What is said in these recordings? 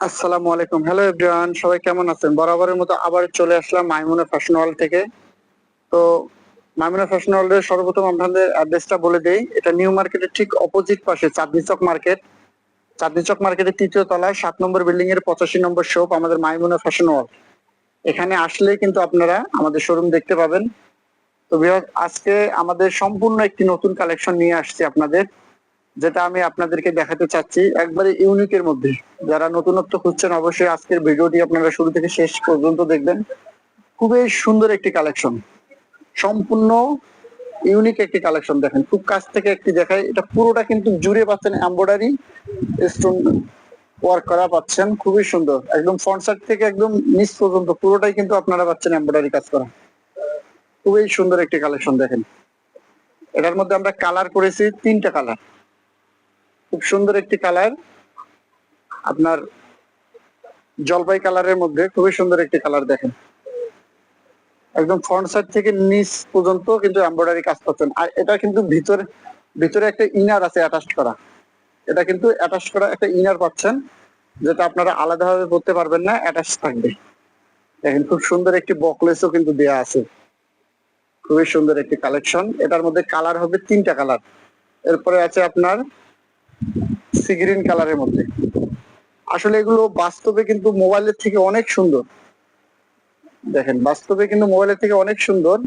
আসসালামু আলাইকুম। Hello everyone সবাই কেমন আছেন? বরাবরের মতো আবার চলে আসলাম মাইমুনা ফ্যাশন হল থেকে। তো মাইমুনা ফ্যাশন সর্বপ্রথম আপনাদের অ্যাড্রেসটা বলে দেই। এটা নিউ মার্কেটের ঠিক অপোজিট পাশে, চাঁদনি চক মার্কেট চাঁদনি চক মার্কেটের তৃতীয় তলায় সাত নম্বর বিল্ডিং এর পঁচাশি নম্বর শপ আমাদের মাইমুনা ফ্যাশন হল এখানে আসলে কিন্তু আপনারা আমাদের শোরুম দেখতে পাবেন। তো আজকে আমাদের সম্পূর্ণ একটি নতুন কালেকশন নিয়ে আসছি আপনাদের। যেটা আমি আপনাদেরকে দেখাতে চাচ্ছি, একবারে ইউনিকের মধ্যে। যারা নতুনত্ব খুঁজছেন, অবশ্যই আজকের ভিডিওটি আপনারা শুরু থেকে শেষ পর্যন্ত দেখবেন। খুবই সুন্দর একটি কালেকশন। সম্পূর্ণ ইউনিক একটি কালেকশন দেখেন। খুব কাছ থেকে একটি দেখায়। এটা পুরোটা কিন্তু জুড়ে পাচ্ছেন এমব্রয়ডারি, স্টোন ওয়ার্ক করা পাচ্ছেন। খুবই সুন্দর। একদম ফ্রন্ট থেকে একদম নিচ পর্যন্ত পুরোটাই কিন্তু আপনারা পাচ্ছেন এমব্রয়ডারি কাজ করা। খুবই সুন্দর একটি কালেকশন দেখেন। এটার মধ্যে আমরা কালার করেছি তিনটা কালার খুব সুন্দর একটি কালার। আপনার জলপাই কালারের মধ্যে খুবই সুন্দর একটি কালার দেখেন। একদম ফ্রন্ট সাইড থেকে নিচ পর্যন্ত কিন্তু এমব্রয়ডারি কাজ পাচ্ছেন আর এটা কিন্তু ভিতরে ভিতরে একটা ইনার আছে অ্যাটাচ করা। এটা কিন্তু অ্যাটাচ করা একটা ইনার পাচ্ছেন, যেটা আপনারা আলাদাভাবে পড়তে পারবেন না অ্যাটাচ থাকবে। দেখেন খুব সুন্দর একটি বকলেসও কিন্তু দেয়া আছে। খুবই সুন্দর একটি কালেকশন এটার মধ্যে কালার হবে তিনটা কালার এরপরে আছে আপনার সি গ্রিন কালারের মধ্যে। আসলে এগুলো বাস্তবে কিন্তু মোবাইলের থেকে অনেক সুন্দর। দেখেন, বাস্তবে কিন্তু মোবাইলের থেকে অনেক সুন্দর।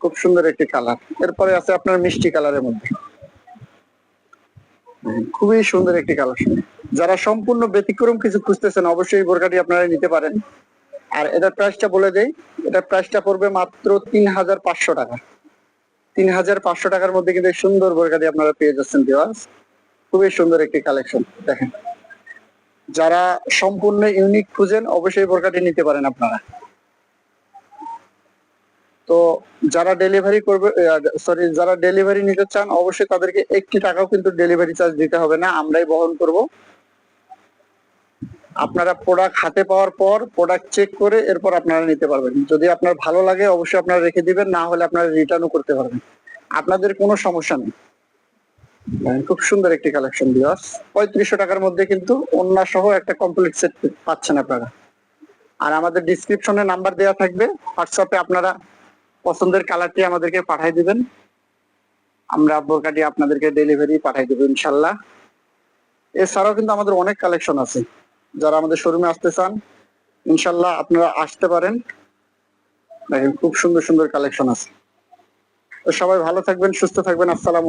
খুব সুন্দর একটি কালার। এরপরে আছে আপনার মিষ্টি কালারের মধ্যে। খুবই সুন্দর একটি কালার। যারা সম্পূর্ণ ব্যতিক্রম কিছু খুঁজতেছেন, অবশ্যই বোরকাটি আপনারা নিতে পারেন। আর এটার প্রাইসটা বলে দেই। এটার প্রাইসটা পড়বে মাত্র তিন হাজার পাঁচশো টাকা। তিন হাজার পাঁচশো টাকার মধ্যে কিন্তু সুন্দর বোরকাটি আপনারা পেয়ে যাচ্ছেন ভিউয়ার্স খুবই সুন্দর একটি কালেকশন দেখেন। যারা সম্পূর্ণ ইউনিক খুঁজেন, অবশ্যই বোরকাটি নিতে পারেন আপনারা। তো যারা ডেলিভারি করবে সরি যারা ডেলিভারি নিতে চান, অবশ্যই তাদেরকে একটি টাকাও কিন্তু ডেলিভারি চার্জ দিতে হবে না। আমরাই বহন করব। আপনারা প্রোডাক্ট হাতে পাওয়ার পর প্রোডাক্ট চেক করে এরপর আপনারা নিতে পারবেন। যদি আপনার ভালো লাগে, অবশ্যই আপনারা রেখে দিবেন, না হলে আপনারা রিটার্নও করতে পারবেন। আপনাদের কোনো সমস্যা নেই। খুব সুন্দর একটি কালেকশন দিওয়াস পঁয়ত্রিশশো টাকার মধ্যে কিন্তু অন্য সহ একটা কমপ্লিট সেট পাচ্ছেন আপনারা। আর আমাদের ডিসক্রিপশনে নাম্বার দেওয়া থাকবে। হোয়াটসঅ্যাপে আপনারা পছন্দের কালারটি আমাদেরকে পাঠিয়ে দিবেন। আমরা বোরকাটি আপনাদেরকে ডেলিভারি পাঠিয়ে দেবো, ইনশাল্লাহ। এছাড়াও কিন্তু আমাদের অনেক কালেকশন আছে। যারা আমাদের শোরুমে আসতে চান, ইনশাল্লাহ আপনারা আসতে পারেন। দেখেন, খুব সুন্দর সুন্দর কালেকশন আছে। তো সবাই ভালো থাকবেন, সুস্থ থাকবেন। আসসালামু